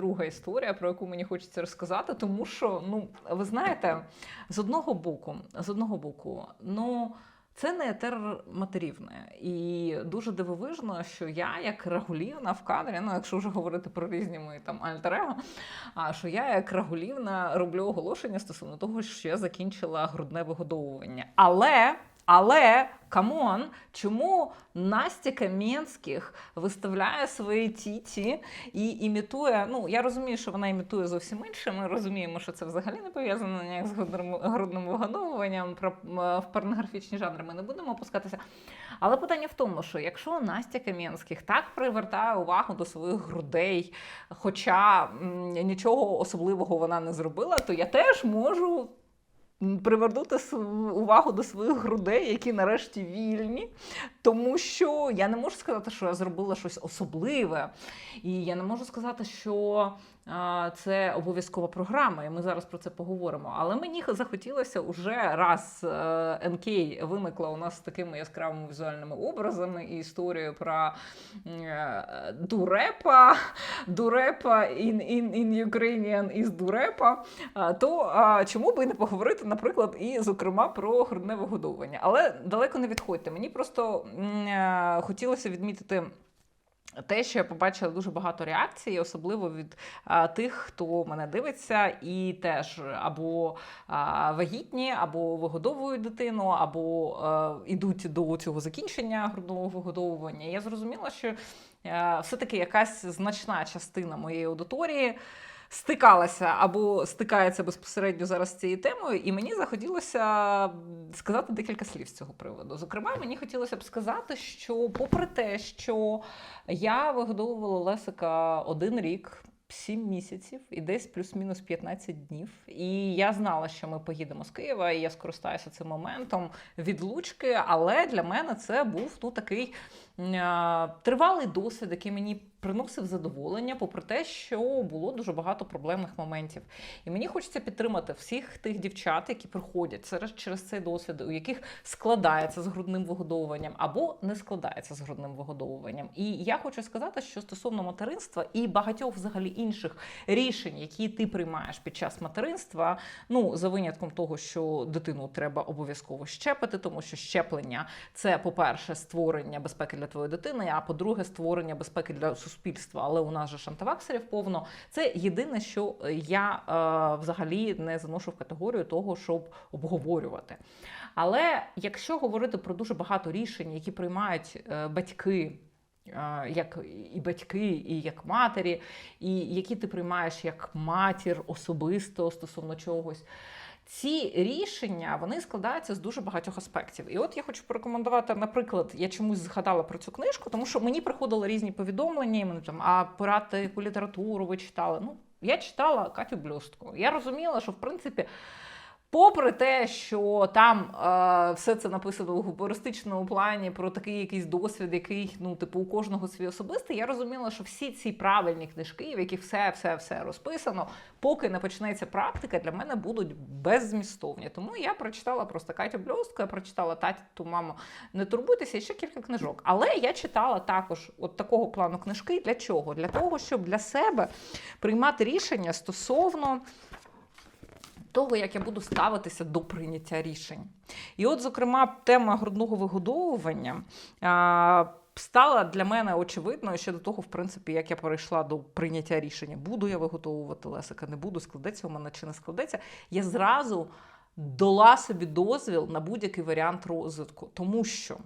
друга історія, про яку мені хочеться розказати, тому що, ну, ви знаєте, з одного боку, з одного боку, ну. Це не етер матерівне. І дуже дивовижно, що я, як Рагулівна в кадрі, ну якщо вже говорити про різні мої там альтер-его, а що я, як Рагулівна, роблю оголошення стосовно того, що я закінчила грудне вигодовування. Але. Але камон, чому Настя Кам'янських виставляє свої тіті і імітує? Ну я розумію, що вона імітує зовсім інше. Ми розуміємо, що це взагалі не пов'язано ніяк з грудним, вигодовуванням. Про в порнографічні жанри ми не будемо опускатися. Але питання в тому, що якщо Настя Кам'янських так привертає увагу до своїх грудей, хоча м, нічого особливого вона не зробила, то я теж можу привернути увагу до своїх грудей, які нарешті вільні. Тому що я не можу сказати, що я зробила щось особливе. І я не можу сказати, що це обов'язкова програма, і ми зараз про це поговоримо. Але мені захотілося уже раз е, НК виникла у нас з такими яскравими візуальними образами і історією про е, дурепа, дурепа in, in, in Ukrainian із дурепа. То чому би не поговорити, наприклад, і зокрема про грудне вигодовування. Але далеко не відходьте. Мені просто е, хотілося відмітити. Те, що я побачила дуже багато реакцій, особливо від а, тих, хто мене дивиться, і теж або а, вагітні, або вигодовують дитину, або а, йдуть до цього закінчення грудного вигодовування. Я зрозуміла, що а, все-таки якась значна частина моєї аудиторії стикалася або стикається безпосередньо зараз цією темою, і мені захотілося сказати декілька слів з цього приводу. Зокрема, мені хотілося б сказати, що, попри те, що я вигодовувала Лесика один рік. Сім місяців і десь плюс-мінус 15 днів. І я знала, що ми поїдемо з Києва, і я скористаюся цим моментом відлучки. Але для мене це був ну такий тривалий досвід, який мені приносив задоволення, попри те, що було дуже багато проблемних моментів. І мені хочеться підтримати всіх тих дівчат, які проходять через, цей досвід, у яких складається з грудним вигодовуванням або не складається з грудним вигодовуванням. І я хочу сказати, що стосовно материнства і багатьох взагалі інших рішень, які ти приймаєш під час материнства, ну за винятком того, що дитину треба обов'язково щепити, тому що щеплення це, по-перше, створення безпеки для твоєї дитини, а по-друге, створення безпеки для суспільства. Але у нас же шантаваксерів повно. Це єдине, що я е, взагалі не заношу в категорію того, щоб обговорювати. Але якщо говорити про дуже багато рішень, які приймають е, батьки. е, Як і батьки, і як матері, і які ти приймаєш як матір особисто стосовно чогось. Ці рішення вони складаються з дуже багатьох аспектів. І от я хочу порекомендувати, наприклад, я чомусь згадала про цю книжку, тому що мені приходили різні повідомлення, і там, а порадьте яку літературу ви читали. Ну, я читала Катю Блюстку. Я розуміла, що в принципі. Попри те, що там е, все це написано у гумористичному плані про такий якийсь досвід, який ну типу у кожного свій особистий, я розуміла, що всі ці правильні книжки, в яких все все все розписано, поки не почнеться практика, для мене будуть беззмістовні. Тому я прочитала просто Катю Бльостку, я прочитала тату, маму, не турбуйтеся, і ще кілька книжок. Але я читала також от такого плану книжки. Для чого? Для того, щоб для себе приймати рішення стосовно того, як я буду ставитися до прийняття рішень. І от, зокрема, тема грудного вигодовування стала для мене очевидною ще до того, в принципі, як я перейшла до прийняття рішення, буду я виготовувати Лесика, не буду, складеться у мене чи не складеться. Я зразу дала собі дозвіл на будь-який варіант розвитку, тому що.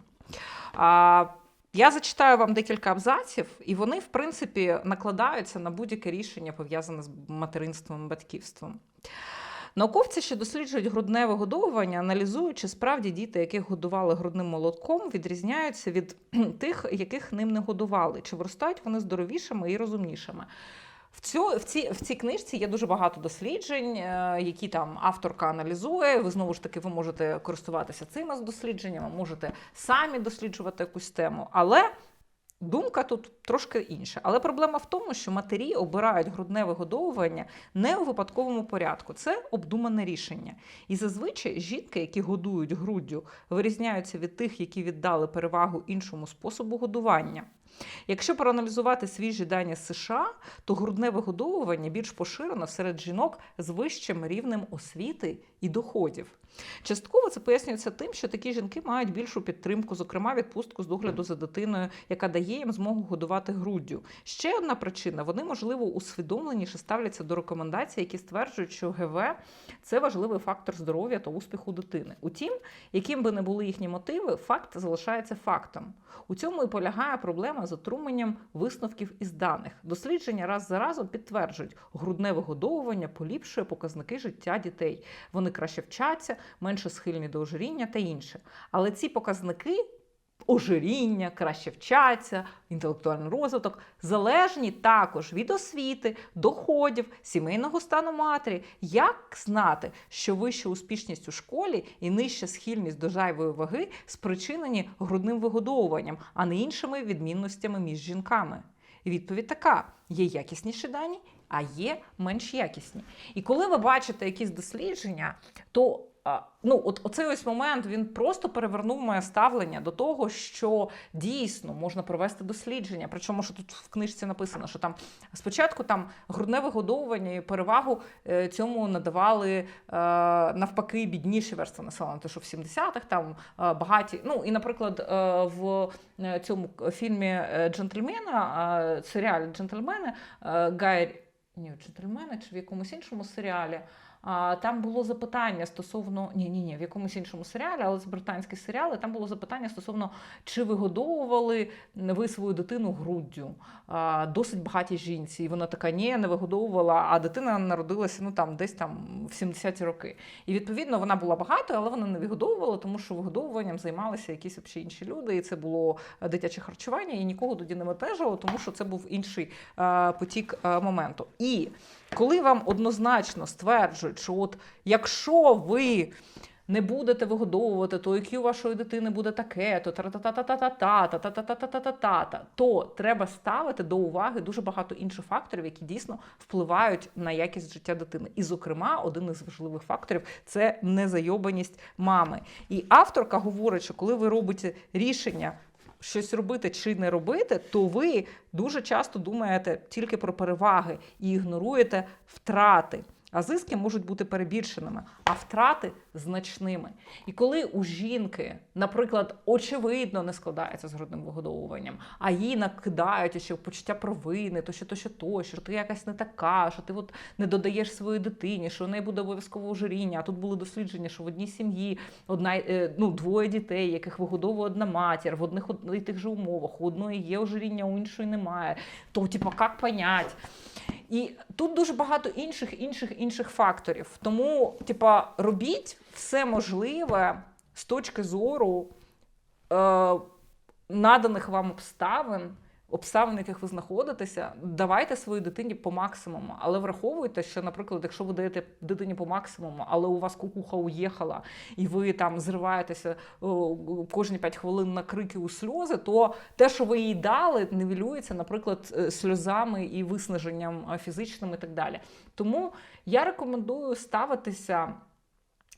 А, я зачитаю вам декілька абзаців, і вони, в принципі, накладаються на будь-яке рішення пов'язане з материнством і батьківством. Науковці, що досліджують грудне вигодовування, аналізують, чи справді діти, яких годували грудним молотком, відрізняються від тих, яких ним не годували, чи виростають вони здоровішими і розумнішими. В, цю, в, цій, в цій книжці є дуже багато досліджень, е, які там авторка аналізує. Ви знову ж таки ви можете користуватися цими дослідженнями, можете самі досліджувати якусь тему. Але Думка тут трошки інша. Але проблема в тому, що матері обирають грудне вигодовування не у випадковому порядку. Це обдумане рішення. І зазвичай жінки, які годують груддю, вирізняються від тих, які віддали перевагу іншому способу годування. Якщо проаналізувати свіжі дані США, то грудне вигодовування більш поширено серед жінок з вищим рівнем освіти і доходів. Частково це пояснюється тим, що такі жінки мають більшу підтримку, зокрема відпустку з догляду за дитиною, яка дає їм змогу годувати груддю. Ще одна причина: вони можливо усвідомленіше ставляться до рекомендацій, які стверджують, що ГВ це важливий фактор здоров'я та успіху дитини. Утім, яким би не були їхні мотиви, факт залишається фактом. У цьому і полягає проблема з отриманням висновків із даних. Дослідження раз за разом підтверджують, грудне вигодовування поліпшує показники життя дітей. Вони краще вчаться, менше схильні до ожиріння та інше. Але ці показники. Ожиріння, краще вчаться, інтелектуальний розвиток залежні також від освіти, доходів, сімейного стану матері. Як знати, що вища успішність у школі і нижча схильність до зайвої ваги спричинені грудним вигодовуванням, а не іншими відмінностями між жінками? І відповідь така: є якісніші дані, а є менш якісні. І коли ви бачите якісь дослідження, то ну, от оцей ось момент він просто перевернув моє ставлення до того, що дійсно можна провести дослідження. Причому, що тут в книжці написано, що там спочатку там грудне вигодовування і перевагу е, цьому надавали е, навпаки бідніші верстви населення. Те, що в 70-х там е, багаті. Ну і, наприклад, в цьому фільмі Джентльмена, серіалі Джентльмени Гай. Ні, джентльмени чи в якомусь іншому серіалі. Там було запитання стосовно ні, ні, ні, в якомусь іншому серіалі, але з британські серіали. Там було запитання стосовно чи вигодовували ви свою дитину груддю досить багатій жінці. І вона така, ні, не вигодовувала. А дитина народилася ну там десь там в 70-ті роки. І відповідно вона була багатою, але вона не вигодовувала, тому що вигодовуванням займалися якісь взагалі інші люди. І це було дитяче харчування, і нікого тоді не метежило, тому що це був інший потік моменту. І коли вам однозначно стверджують, що от якщо ви не будете вигодовувати, то IQ вашої дитини буде таке, то та-та-та-та-та-та-та-та-та-та-та-та-та, то треба ставити до уваги дуже багато інших факторів, які дійсно впливають на якість життя дитини. І, зокрема, один із важливих факторів це незайобаність мами. І авторка говорить, що коли ви робите рішення щось робити чи не робити, то ви дуже часто думаєте тільки про переваги і ігноруєте втрати. А зиски можуть бути перебільшеними, а втрати значними. І коли у жінки, наприклад, очевидно не складається з грудним вигодовуванням, а їй накидають ще почуття провини, то що то, що то, що ти якась не така, що ти от не додаєш своїй дитині, що у неї буде обов'язково ожиріння. А тут були дослідження, що в одній сім'ї одна ну двоє дітей, яких вигодовує одна матір, в одних і тих же умовах, у одної є ожиріння, у іншої немає. То, типа, як понять? І тут дуже багато інших інших інших факторів. Тому, типа, робіть все можливе з точки зору е, наданих вам обставин. Обставин, в яких ви знаходитеся, давайте своїй дитині по максимуму, але враховуйте, що, наприклад, якщо ви даєте дитині по максимуму, але у вас кукуха уїхала, і ви там зриваєтеся кожні 5 хвилин на крики у сльози, то те, що ви їй дали, нівелюється, наприклад, сльозами і виснаженням фізичним і так далі. Тому я рекомендую ставитися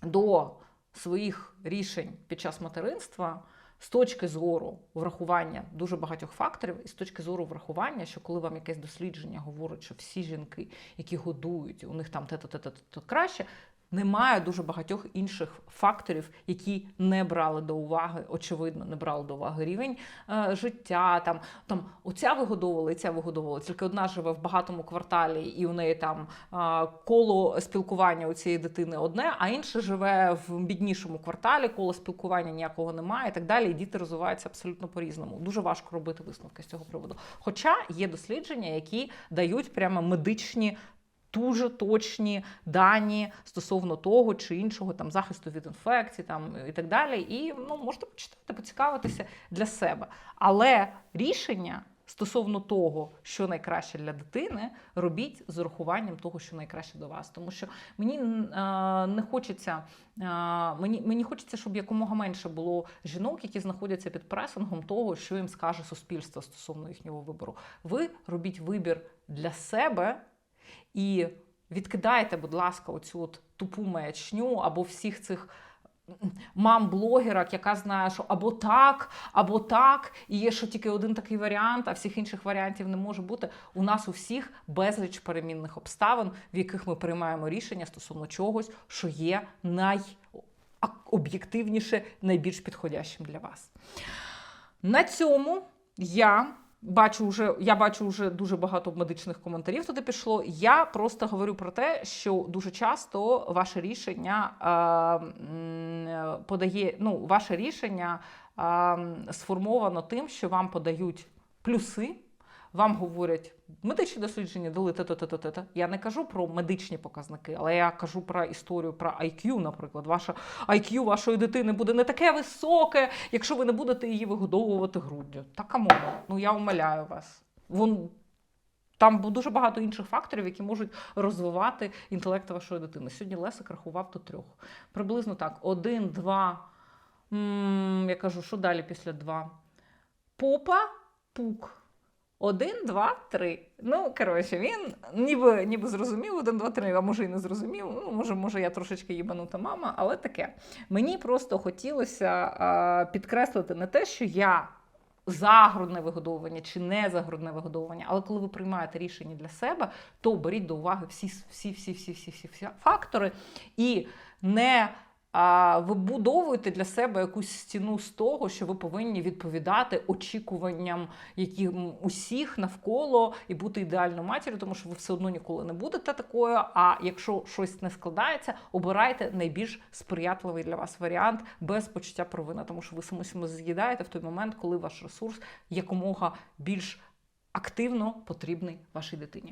до своїх рішень під час материнства з точки зору врахування дуже багатьох факторів, і з точки зору врахування, що коли вам якесь дослідження говорить, що всі жінки, які годують, у них там те-то-те-то краще. Немає дуже багатьох інших факторів, які не брали до уваги, очевидно, не брали до уваги рівень е, життя. Там там оця вигодовувала, і ця вигодовувала. Тільки одна живе в багатому кварталі, і у неї там е, коло спілкування у цієї дитини одне, а інша живе в біднішому кварталі, коло спілкування ніякого немає, і так далі. І діти розвиваються абсолютно по-різному. Дуже важко робити висновки з цього приводу. Хоча є дослідження, які дають прямо медичні дуже точні дані стосовно того чи іншого там захисту від інфекцій, там і так далі. І ну можете почитати, поцікавитися для себе. Але рішення. Стосовно того, що найкраще для дитини, робіть з урахуванням того, що найкраще до вас. Тому що мені а, не хочеться, а, мені мені хочеться, щоб якомога менше було жінок, які знаходяться під пресингом того, що їм скаже суспільство стосовно їхнього вибору. Ви робіть вибір для себе. І відкидайте, будь ласка, оцю от тупу маячню або всіх цих мам-блогерок, яка знає, що або так, або так, і є що тільки один такий варіант, а всіх інших варіантів не може бути. У нас у всіх безліч перемінних обставин, в яких ми приймаємо рішення стосовно чогось, що є найоб'єктивніше, найбільш підходящим для вас. На цьому я бачу вже, я бачу вже дуже багато медичних коментарів туди пішло. Я просто говорю про те, що дуже часто ваше рішення е, подає, ну, ваше рішення е, сформовано тим, що вам подають плюси. Вам говорять, медичні дослідження дали те-те-те-те. Я не кажу про медичні показники, але я кажу про історію про IQ, наприклад. Ваше IQ вашої дитини буде не таке високе, якщо ви не будете її вигодовувати груддю. Та камон, ну я умоляю вас. Вон там дуже багато інших факторів, які можуть розвивати інтелект вашої дитини. Сьогодні Лесик рахував до трьох. Приблизно так: один, два. м, Я кажу, що далі після два? Попа, пук. Один, два, три. Ну, коротше, він ніби, ніби зрозумів, один, два, три, а може і не зрозумів. Ну, може, може, я трошечки їбанута мама, але таке. Мені просто хотілося а, підкреслити не те, що я за вигодовування чи не за вигодовування, але коли ви приймаєте рішення для себе, то беріть до уваги всі, всі, всі, всі, всі, всі, всі фактори і не а, вибудовуйте для себе якусь стіну з того, що ви повинні відповідати очікуванням яким усіх навколо і бути ідеальною матір'ю, тому що ви все одно ніколи не будете такою. А якщо щось не складається, обирайте найбільш сприятливий для вас варіант без почуття провини, тому що ви самостійно з'їдаєте в той момент, коли ваш ресурс якомога більш активно потрібний вашій дитині.